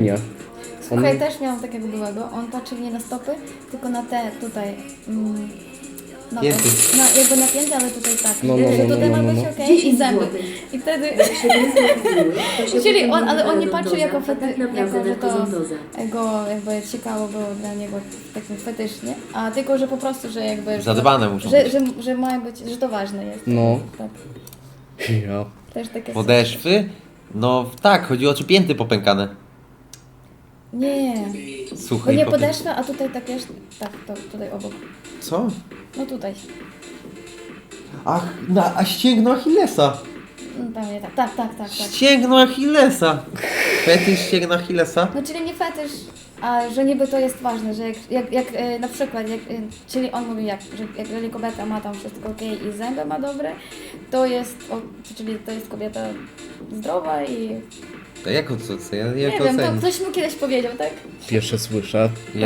Nie. Słuchaj, On- też miałam takiego byłego. On patrzy nie na stopy, tylko na te tutaj. Mm, na, to, na jakby napięte, ale tutaj tak. No, no, Że no, no, tutaj no, ma no, być no. okej i zęby. I wtedy. Czyli on, ale on nie patrzy jako fety, tak jako, naprawdę że to go jakby ciekawo było dla niego takim fetysznie, a tylko, że po prostu, że jakby... że- Zadbane muszą że, być. że, że ma być, że to ważne jest. No. Tak, Ja. też takie... Podeszwy? No tak, chodzi o czy pięty popękane. Nie, bo nie podeszwa, a tutaj tak jest, tak, to tutaj obok. Co? No tutaj. Ach, na, a ścięgno Achillesa. No tam nie, tak, tak, tak, tak, tak. Ścięgno Achillesa. Fetysz ścięgna Achillesa. No czyli nie fetysz, a że niby to jest ważne, że jak, jak, jak e, na przykład, jak, e, czyli on mówi jak, że jak jeżeli kobieta ma tam wszystko ok i zęby ma dobre, to jest, o, czyli to jest kobieta zdrowa i To jak co, co? Ja, nie jak wiem, to ktoś mu kiedyś powiedział, tak? Pierwsze słyszę. Ja